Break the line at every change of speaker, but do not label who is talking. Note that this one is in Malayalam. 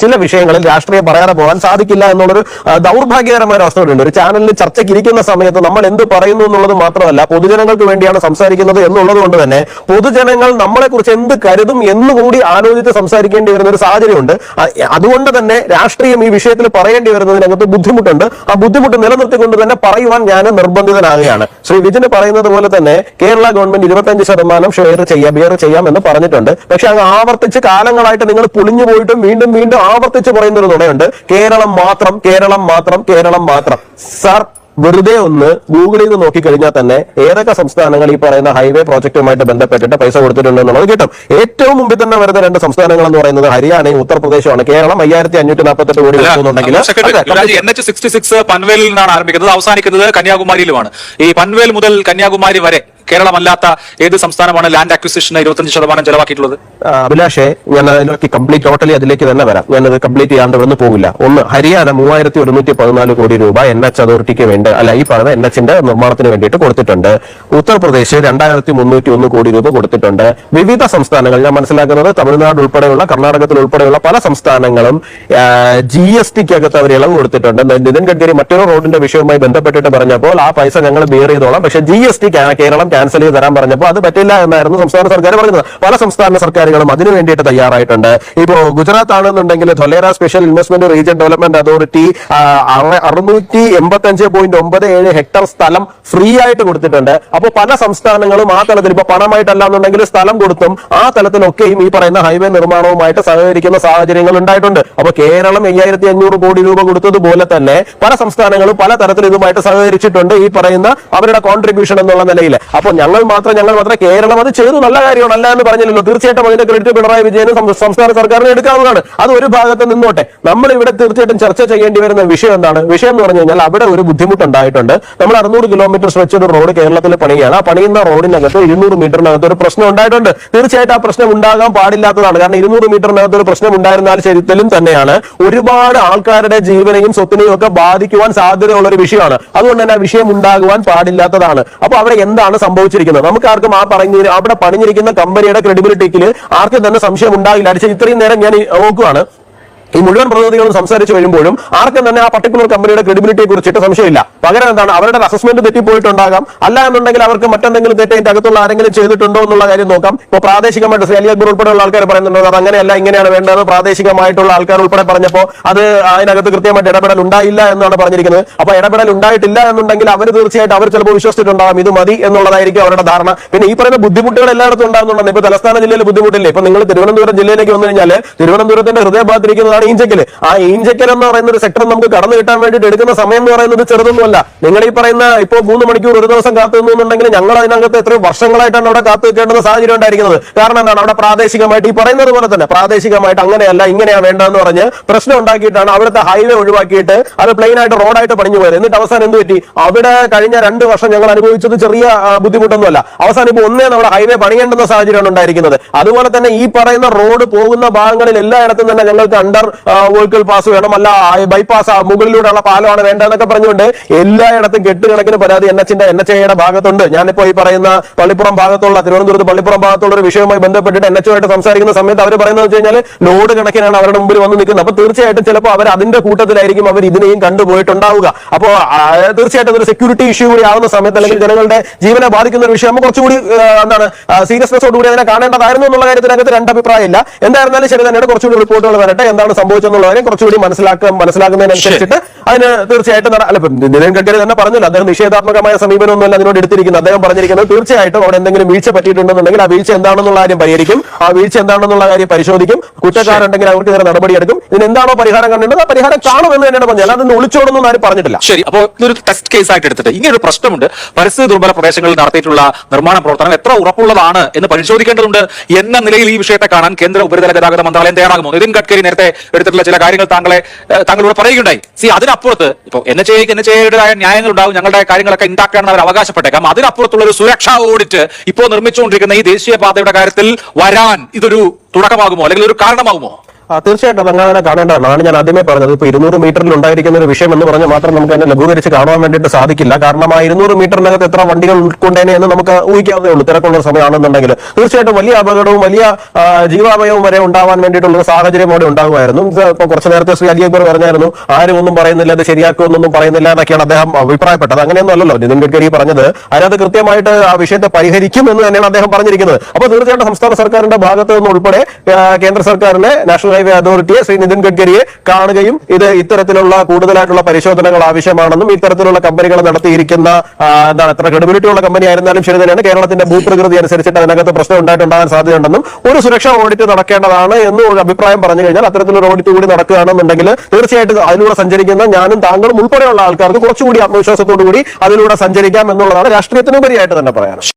ചില വിഷയങ്ങളിൽ രാഷ്ട്രീയം പറയാതെ പോകാൻ സാധിക്കില്ല എന്നുള്ളൊരു ദൗർഭാഗ്യകരമായ ഒരു അവസ്ഥയുണ്ട് ഒരു ചാനലിൽ ചർച്ചയ്ക്ക് ഇരിക്കുന്ന സമയത്ത് നമ്മൾ എന്ത് പറയുന്നു എന്നുള്ളത് മാത്രമല്ല പൊതുജനങ്ങൾക്ക് വേണ്ടിയാണ് സംസാരിക്കുന്നത് എന്നുള്ളത് കൊണ്ട് തന്നെ പൊതുജനങ്ങൾ നമ്മളെ കുറിച്ച് എന്ത് കരുതും എന്നുകൂടി ആലോചിച്ച് സംസാരിക്കേണ്ടി വരുന്ന ഒരു സാഹചര്യമുണ്ട്. അതുകൊണ്ട് തന്നെ രാഷ്ട്രീയം ഈ വിഷയത്തിൽ പറയേണ്ടി വരുന്നതിനകത്ത് ബുദ്ധിമുട്ടുണ്ട്. ആ ബുദ്ധിമുട്ട് നിലനിർത്തിക്കൊണ്ട് തന്നെ പറയുവാൻ ഞാൻ നിർബന്ധിതനാകുകയാണ്. ശ്രീ വിജിന് പറയുന്നത് പോലെ തന്നെ കേരള ഗവൺമെന്റ് ഇരുപത്തഞ്ച് ശതമാനം ഷെയർ ചെയ്യാം ബിയർ ചെയ്യാം എന്ന് പറഞ്ഞിട്ടുണ്ട്. പക്ഷെ അങ്ങ് ആവർത്തിച്ച് കാലങ്ങളായിട്ട് നിങ്ങൾ പുളിഞ്ഞു പോയിട്ടും വീണ്ടും വീണ്ടും ആവർത്തിച്ച് പറയുന്ന ഒരു നുണയുണ്ട്. കേരളം മാത്രം കേരളം മാത്രം കേരളം മാത്രം. സാർ വെറുതെ ഒന്ന് ഗൂഗിളിൽ നിന്ന് നോക്കിക്കഴിഞ്ഞാൽ തന്നെ ഏതൊക്കെ സംസ്ഥാനങ്ങൾ ഈ പറയുന്ന ഹൈവേ പ്രോജക്റ്റുമായിട്ട് ബന്ധപ്പെട്ടിട്ട് പൈസ കൊടുത്തിട്ടുണ്ട് എന്നുള്ളത് കിട്ടും. ഏറ്റവും മുമ്പിൽ തന്നെ വരുന്ന രണ്ട് സംസ്ഥാനങ്ങൾ എന്ന് പറയുന്നത് ഹരിയാനയും ഉത്തർപ്രദേശുമാണ്. കേരളം അയ്യായിരത്തി അഞ്ഞൂറ്റി നാൽപ്പത്തെട്ട് കോടി കൊടുക്കുന്നുണ്ടെങ്കിൽ
എൻ എച്ച് സിക്സ്റ്റി സിക്സ് പൻവേലിൽ നിന്നാണ് ആരംഭിക്കുന്നത്. അവസാനിക്കുന്നത് കന്യാകുമാരിയിലുമാണ്. ഈ പൻവേൽ മുതൽ കന്യാകുമാരി വരെ കേരളമല്ലാത്ത ഏത് സംസ്ഥാനമാണ് ലാൻഡ് അക്വിസിഷന് ഇരുപത്തഞ്ച് ശതമാനം ചെലവാക്കിയിട്ടുള്ളത്?
അഭിലാഷേ ഞാൻ അതിലേക്ക് കംപ്ലീറ്റ് ടോട്ടലി അതിലേക്ക് തന്നെ വരാം. ഞാനത് കംപ്ലീറ്റ് ചെയ്യാണ്ട് പോകില്ല ഒന്ന് ഹരിയാന മൂവായിരത്തി ഒരുന്നൂറ്റി പതിനാല് കോടി രൂപ എൻ എച്ച് അതോറിറ്റിക്ക് വേണ്ടി അല്ല ഈ പറഞ്ഞ എൻ എച്ചിന്റെ നിർമ്മാണത്തിന് വേണ്ടിയിട്ട് കൊടുത്തിട്ടുണ്ട്. ഉത്തർപ്രദേശ് രണ്ടായിരത്തി മുന്നൂറ്റി ഒന്ന് കോടി രൂപ കൊടുത്തിട്ടുണ്ട്. വിവിധ സംസ്ഥാനങ്ങൾ ഞാൻ മനസ്സിലാക്കുന്നത് തമിഴ്നാട് ഉൾപ്പെടെയുള്ള കർണാടകത്തിൽ ഉൾപ്പെടെയുള്ള പല സംസ്ഥാനങ്ങളും ജി എസ് ടിക്കകത്ത് അവർ ഇളവ് കൊടുത്തിട്ടുണ്ട്. നിതിൻ ഗഡ്കരി മറ്റൊരു റോഡിന്റെ വിഷയവുമായി ബന്ധപ്പെട്ടിട്ട് പറഞ്ഞപ്പോൾ ആ പൈസ ഞങ്ങൾ ബിയർ ചെയ്തോളാം. പക്ഷേ G S T Keralam cancel ചെയ്ത് തരാൻ പറഞ്ഞപ്പോൾ അത് പറ്റില്ല എന്നായിരുന്നു സംസ്ഥാന സർക്കാർ പറഞ്ഞത്. പല സംസ്ഥാന സർക്കാരുകളും അതിനു വേണ്ടിയിട്ട് തയ്യാറായിട്ടുണ്ട്. ഇപ്പോ ഗുജറാത്ത് ആണെന്നുണ്ടെങ്കിൽ Dholera special investment region development authority അറുന്നൂറ്റി എൺപത്തി അഞ്ച് പോയിന്റ് ഒമ്പത് ഏഴ് ഹെക്ടർ സ്ഥലം ഫ്രീ ആയിട്ട് കൊടുത്തിട്ടുണ്ട്. അപ്പോൾ പല സംസ്ഥാനങ്ങളും ആ തലത്തിൽ ഇപ്പൊ പണമായിട്ടല്ല എന്നുണ്ടെങ്കിൽ സ്ഥലം കൊടുത്തും ആ തലത്തിലൊക്കെയും ഈ പറയുന്ന ഹൈവേ നിർമ്മാണവുമായിട്ട് സഹകരിക്കുന്ന സാഹചര്യങ്ങൾ ഉണ്ടായിട്ടുണ്ട്. അപ്പൊ കേരളം അയ്യായിരത്തി അഞ്ഞൂറ് കോടി രൂപ കൊടുത്തതുപോലെ തന്നെ പല സംസ്ഥാനങ്ങളും പല തരത്തിൽ ഇതുമായിട്ട് സഹകരിച്ചിട്ടുണ്ട് ഈ പറയുന്ന അവരുടെ കോൺട്രിബ്യൂഷൻ എന്നുള്ള നിലയിൽ അപ്പോൾ ഞങ്ങൾ മാത്രം ഞങ്ങൾ മാത്രം കേരളം അത് ചെയ്തു. നല്ല കാര്യമാണ്. അല്ല എന്ന് പറഞ്ഞില്ലല്ലോ. തീർച്ചയായിട്ടും ക്രെഡിറ്റ് പിണറായി വിജയന് സംസ്ഥാന സർക്കാരിന് എടുക്കാവുന്നതാണ്. അത് ഒരു ഭാഗത്ത് നിന്നോട്ടെ. നമ്മൾ ഇവിടെ തീർച്ചയായിട്ടും ചർച്ച ചെയ്യേണ്ടി വരുന്ന വിഷയം എന്താണ്? വിഷയം എന്ന് പറഞ്ഞു കഴിഞ്ഞാൽ അവിടെ ഒരു ബുദ്ധിമുട്ടുണ്ടായിട്ടുണ്ട്. നമ്മൾ അറുന്നൂറ് കിലോമീറ്റർ സ്ട്രെച്ച് ഒരു റോഡ് കേരളത്തിൽ പണിയാണ് ആ പണിയുന്ന റോഡിനകത്ത് ഇരുന്നൂറ് മീറ്ററിനകത്ത് ഒരു പ്രശ്നം ഉണ്ടായിട്ടുണ്ട്. തീർച്ചയായിട്ടും ആ പ്രശ്നം ഉണ്ടാകാൻ പാടില്ലാത്തതാണ്. കാരണം ഇരുന്നൂറ് മീറ്ററിനകത്ത് ഒരു പ്രശ്നം ഉണ്ടായിരുന്നാൽ ശരിത്തിലും തന്നെയാണ് ഒരുപാട് ആൾക്കാരുടെ ജീവനെയും സ്വത്തിനെയും ഒക്കെ ബാധിക്കുവാൻ സാധ്യതയുള്ള ഒരു വിഷയമാണ്. അതുകൊണ്ട് തന്നെ ആ വിഷയം ഉണ്ടാകുവാൻ പാടില്ലാത്തതാണ്. അപ്പൊ അവിടെ എന്താണ് സംഭവിച്ചിരിക്കുന്നത്? നമുക്ക് ആർക്കും ആ പറഞ്ഞ അവിടെ പണിഞ്ഞിരിക്കുന്ന കമ്പനിയുടെ ക്രെഡിബിലിറ്റിക്ക് ആർക്കും തന്നെ സംശയം ഉണ്ടാകില്ല അടിച്ച ഇത്രയും നേരം ഞാൻ ഈ നോക്കുവാണ്. ഈ മുഴുവൻ പ്രതിനിധികളും സംസാരിച്ചു വരുമ്പോഴും ആർക്കും തന്നെ ആ പർട്ടിക്കുലർ കമ്പനിയുടെ ക്രെഡിബിലിറ്റിയെ കുറിച്ചിട്ട് സംശയമില്ല. പകരം എന്താണ്? അവരുടെ അസസ്മെന്റ് തെറ്റിപ്പോയിട്ടുണ്ടാകാം. അല്ല എന്നുണ്ടെങ്കിൽ അവർക്ക് മറ്റെന്തെങ്കിലും തെറ്റ് അതിന്റെ അകത്തുള്ള ആരെങ്കിലും ചെയ്തിട്ടുണ്ടോ എന്നുള്ള കാര്യം നോക്കാം. ഇപ്പൊ പ്രാദേശികമായിട്ട് ശ്രീ അലി അക്ബർ ഉൾപ്പെടെയുള്ള ആൾക്കാർ പറയുന്നുണ്ടോ അത് അങ്ങനെയല്ല ഇങ്ങനെയാണ് വേണ്ടത്. പ്രാദേശികമായിട്ടുള്ള ആൾക്കാർ ഉൾപ്പെടെ പറഞ്ഞപ്പോൾ അത് അതിനകത്ത് കൃത്യമായിട്ട് ഇടപെടൽ ഉണ്ടായില്ല എന്നാണ് പറഞ്ഞിരിക്കുന്നത്. അപ്പൊ ഇടപെടൽ ഉണ്ടായിട്ടില്ല എന്നുണ്ടെങ്കിൽ അവർ തീർച്ചയായിട്ടും അവർ ചിലപ്പോൾ വിശ്വസിച്ചിട്ടുണ്ടാകും. ഇത് മതി എന്നുള്ളതായിരിക്കും അവരുടെ ധാരണ. പിന്നെ ഈ പറയുന്ന ബുദ്ധിമുട്ടുകൾ എല്ലായിടത്തും ഉണ്ടാകുന്നുണ്ടെന്ന്. ഇപ്പൊ തലസ്ഥാന ജില്ലയിൽ ബുദ്ധിമുട്ടില്ലേ? ഇപ്പൊ നിങ്ങൾ തിരുവനന്തപുരം ജില്ലയിലേക്ക് വന്നു കഴിഞ്ഞാൽ തിരുവനന്തപുരത്തിന്റെ ഹൃദയഭാഗത്തിരിക്കുന്നതാണ് ഈഞ്ചക്കൽ ആ ഈഞ്ചക്കൽ എന്ന് പറയുന്ന ഒരു സെക്ടർ നമുക്ക് കടന്നു കിട്ടാൻ വേണ്ടിയിട്ട് എടുക്കുന്ന സമയം എന്ന് പറയുന്നത് ചെറുതൊന്നുമല്ല. നിങ്ങൾ ഈ പറയുന്ന ഇപ്പോൾ മൂന്ന് മണിക്കൂർ ഒരു ദിവസം കാത്തു നിന്നുണ്ടെങ്കിൽ ഞങ്ങൾ അതിനകത്ത് എത്രയോ വർഷങ്ങളായിട്ടാണ് അവിടെ കാത്തു നിൽക്കേണ്ടുന്ന സാഹചര്യം ഉണ്ടായിരിക്കുന്നത്. കാരണം എന്താണ്? അവിടെ പ്രാദേശികമായിട്ട് ഈ പറയുന്നത് പോലെ തന്നെ പ്രാദേശികമായിട്ട് അങ്ങനെയല്ല ഇങ്ങനെയാ വേണ്ടതെന്ന് പറഞ്ഞ് പ്രശ്നം ഉണ്ടാക്കിയിട്ടാണ് അവിടുത്തെ ഹൈവേ ഒഴിവാക്കിയിട്ട് അത് പ്ലെയിൻ ആയിട്ട് റോഡായിട്ട് പണിഞ്ഞു പോയത്. എന്നിട്ട് അവസാനം എന്ത് പറ്റി? അവിടെ കഴിഞ്ഞ രണ്ട് വർഷം ഞങ്ങൾ അനുഭവിച്ചത് ചെറിയ ബുദ്ധിമുട്ടൊന്നുമല്ല. അവസാനം ഇപ്പോൾ ഒന്നേ നമ്മുടെ ഹൈവേ പണിയേണ്ടുന്ന സാഹചര്യമാണ് ഉണ്ടായിരിക്കുന്നത്. അതുപോലെ തന്നെ ഈ പറയുന്ന റോഡ് പോകുന്ന ഭാഗങ്ങളിൽ എല്ലായിടത്തും തന്നെ ഞങ്ങൾക്ക് അണ്ടർ വോൾക്കൽ പാസ് വേണം അല്ല ബൈപ്പാസ് മുകളിലൂടെയുള്ള പാലമാണ് വേണ്ടതെന്നൊക്കെ പറഞ്ഞുകൊണ്ട് എല്ലായിടത്തും കെട്ടുകണക്കിന് പരാതി എൻ എച്ചിന്റെ എൻ എച്ച് ഐയുടെ ഭാഗത്തുണ്ട്. ഞാനിപ്പോ ഈ പറയുന്ന പള്ളിപ്പുറം ഭാഗത്തുള്ള തിരുവനന്തപുരത്ത് പള്ളിപ്പുറം ഭാഗത്തുള്ള ഒരു വിഷയവുമായി ബന്ധപ്പെട്ടിട്ട് എൻ എച്ചുമായിട്ട് സംസാരിക്കുന്ന സമയത്ത് അവർ പറയുന്നത് വെച്ച് കഴിഞ്ഞാൽ ലോഡ് കണക്കിനാണ് അവരുടെ മുമ്പിൽ വന്ന് നിൽക്കുന്നത്. അപ്പൊ തീർച്ചയായിട്ടും ചിലപ്പോൾ അവർ അതിന്റെ കൂട്ടത്തിലായിരിക്കും അവർ ഇതിനെയും കണ്ടുപോയിട്ടുണ്ടാവുക. അപ്പോ ആ, തീർച്ചയായിട്ടും ഒരു സെക്യൂരിറ്റി ഇഷ്യൂ കൂടി ആവുന്ന സമയത്ത് അല്ലെങ്കിൽ ജനങ്ങളുടെ ജീവനെ ബാധിക്കുന്ന ഒരു വിഷയം നമുക്ക് കുറച്ചുകൂടി എന്താണ് സീരിയസ്നെസോടുകൂടി അതിനെ കാണേണ്ടതായിരുന്നു എന്നുള്ള കാര്യത്തിനകത്ത് രണ്ട് അഭിപ്രായമില്ല. എന്തായിരുന്നാലും ശരി തന്നെയാണ്. കുറച്ചുകൂടി റിപ്പോർട്ടുകൾ വരട്ടെ. എന്താണ് സംഭവിച്ചെന്നുള്ള കാര്യം കുറച്ചുകൂടി മനസ്സിലാക്കുക മനസ്സിലാക്കുന്നതിനനുസരിച്ചിട്ട് അതിന് തീർച്ചയായിട്ടും അല്ല നിതിൻ ഗഡ്കരി തന്നെ പറഞ്ഞല്ലോ അദ്ദേഹം നിഷേധാത്മകമായ സമീപനമൊന്നുമല്ല അതിനോട് എടുത്തിരിക്കുന്നത്. അദ്ദേഹം പറഞ്ഞിരിക്കുന്നത് തീർച്ചയായിട്ടും അവിടെ എന്തെങ്കിലും വീഴ്ച പറ്റിയിട്ടുണ്ടെന്നുണ്ടെങ്കിൽ ആ വീഴ്ച എന്താണെന്നുള്ള കാര്യം പരിഹരിക്കും. ആ വീഴ്ച എന്താണെന്നുള്ള കാര്യം പരിശോധിക്കും. കുറ്റക്കാരുണ്ടെങ്കിൽ അവർക്ക് നേരെ നടപടിയെടുക്കും. ഇതിന് എന്താണോ പരിഹാരം കണ്ടത് ആ പരിഹാരം കാണുമെന്ന് തന്നെയാണ് പറഞ്ഞത്. അല്ലാതെ ഒളിച്ചോടുന്നൊന്നും ഒളിച്ചോടൊന്നും ആരും പറഞ്ഞിട്ടില്ല.
ശരി അപ്പോൾ ഇതൊരു ടെസ്റ്റ് കേസ് ആയിട്ട് എടുത്തിട്ട് ഇങ്ങനെ ഒരു പ്രശ്നമുണ്ട്. പരിസ്ഥിതി ദുർബല പ്രദേശങ്ങളിൽ നടത്തിയിട്ടുള്ള നിർമ്മാണ പ്രവർത്തനം എത്ര ഉറപ്പുള്ളതാണ് എന്ന് പരിശോധിക്കേണ്ടതുണ്ട് എന്ന നിലയിൽ ഈ വിഷയത്തെ കാണാൻ കേന്ദ്ര ഉപരിതല ഗതാഗത മന്ത്രാലയം തയ്യാറാകുമോ? നിതിൻ ഗഡ്കരി നേരത്തെ എടുത്തിട്ടുള്ള ചില കാര്യങ്ങൾ താങ്കളെ താങ്കളോട് പറയുകയുണ്ടായി. സി അതിനപ്പുറത്ത് ഇപ്പോൾ എൻ എച്ച് എൻ എച്ച് ന്യായങ്ങൾ ഉണ്ടാവും ഞങ്ങളുടെ കാര്യങ്ങളൊക്കെ ഉണ്ടാക്കാനാണ് അവർ അവകാശപ്പെട്ടേക്കാം. അതിനപ്പുറത്തുള്ള ഒരു സുരക്ഷാ ഓഡിറ്റ് ഇപ്പോൾ നിർമ്മിച്ചുകൊണ്ടിരിക്കുന്ന ഈ ദേശീയപാതയുടെ കാര്യത്തിൽ വരാൻ ഇതൊരു തുടക്കമാകുമോ? അല്ലെങ്കിൽ ഒരു കാരണമാകുമോ?
തീർച്ചയായിട്ടും അങ്ങനെ കാണേണ്ടതാണ്. ഞാൻ ആദ്യമേ പറഞ്ഞത്. ഇപ്പൊ ഇരുന്നൂറ് മീറ്ററിൽ ഉണ്ടായിരിക്കുന്ന ഒരു വിഷയം എന്ന് പറഞ്ഞാൽ മാത്രം നമുക്ക് അതിനെ ലഘൂകരിച്ച് കാണാൻ വേണ്ടിയിട്ട് സാധിക്കില്ല. കാരണം ആ ഇരുന്നൂറ് മീറ്ററിനകത്ത് എത്ര വണ്ടികൾ ഉൾക്കൊണ്ടേനെ എന്ന് നമുക്ക് ഊഹിക്കാവുന്നേ ഉള്ളൂ. തിരക്കുള്ള സമയമാണെന്നുണ്ടെങ്കിൽ. തീർച്ചയായിട്ടും വലിയ അപകടവും വലിയ ജീവാമയവും വരെ ഉണ്ടാവാൻ വേണ്ടിയിട്ടുള്ള ഒരു സാഹചര്യം അവിടെ ഉണ്ടാകുമായിരുന്നു. ഇപ്പൊ കുറച്ച് നേരത്തെ ശ്രീ അലി അക്ബർ പറഞ്ഞായിരുന്നു ആരും ഒന്നും പറയുന്നില്ല അത് ശരിയാക്കുമെന്നൊന്നും പറയുന്നില്ല എന്നൊക്കെയാണ് അദ്ദേഹം അഭിപ്രായപ്പെട്ടത്. അങ്ങനെയൊന്നും അല്ലല്ലോ നിതിൻ ഗഡ്കരി പറഞ്ഞത് അതിനകത്ത് കൃത്യമായിട്ട് ആ വിഷയത്തെ പരിഹരിക്കും എന്ന് തന്നെയാണ് അദ്ദേഹം പറഞ്ഞിരിക്കുന്നത്. അപ്പോൾ തീർച്ചയായിട്ടും സംസ്ഥാന സർക്കാരിന്റെ ഭാഗത്ത് നിന്ന് ഉൾപ്പെടെ കേന്ദ്ര സർക്കാരിനെ നാഷണൽ ഹൈവേ അതോറിറ്റിയെ ശ്രീ നിതിൻ ഗഡ്കരിയെ കാണുകയും ഇത് ഇത്തരത്തിലുള്ള കൂടുതലായിട്ടുള്ള പരിശോധനകൾ ആവശ്യമാണെന്നും ഇത്തരത്തിലുള്ള കമ്പനികൾ നടത്തിയിരിക്കുന്ന എന്താണ് എത്ര ക്രെഡിബിലിറ്റി ഉള്ള കമ്പനി ആയിരുന്നാലും ശരി തന്നെയാണ്. കേരളത്തിന്റെ ഭൂപ്രകൃതി അനുസരിച്ചിട്ട് അതിനകത്ത് പ്രശ്നം ഉണ്ടായിട്ടുണ്ടാകാൻ സാധ്യതയുണ്ടെന്നും ഒരു സുരക്ഷാ ഓഡിറ്റ് നടക്കേണ്ടതാണ് എന്ന് ഒരു അഭിപ്രായം പറഞ്ഞു കഴിഞ്ഞാൽ അത്തരത്തിലൊരു ഓഡിറ്റ് കൂടി നടക്കുകയാണെന്നുണ്ടെങ്കിൽ തീർച്ചയായിട്ടും അതിലൂടെ സഞ്ചരിക്കുന്ന ഞാനും താങ്കളും ഉൾപ്പെടെയുള്ള ആൾക്കാർക്ക് കുറച്ചുകൂടി ആത്മവിശ്വാസത്തോടു കൂടി അതിലൂടെ സഞ്ചരിക്കാം എന്നുള്ളതാണ് രാഷ്ട്രീയത്തിനുപരിയായിട്ട് തന്നെ പറയാൻ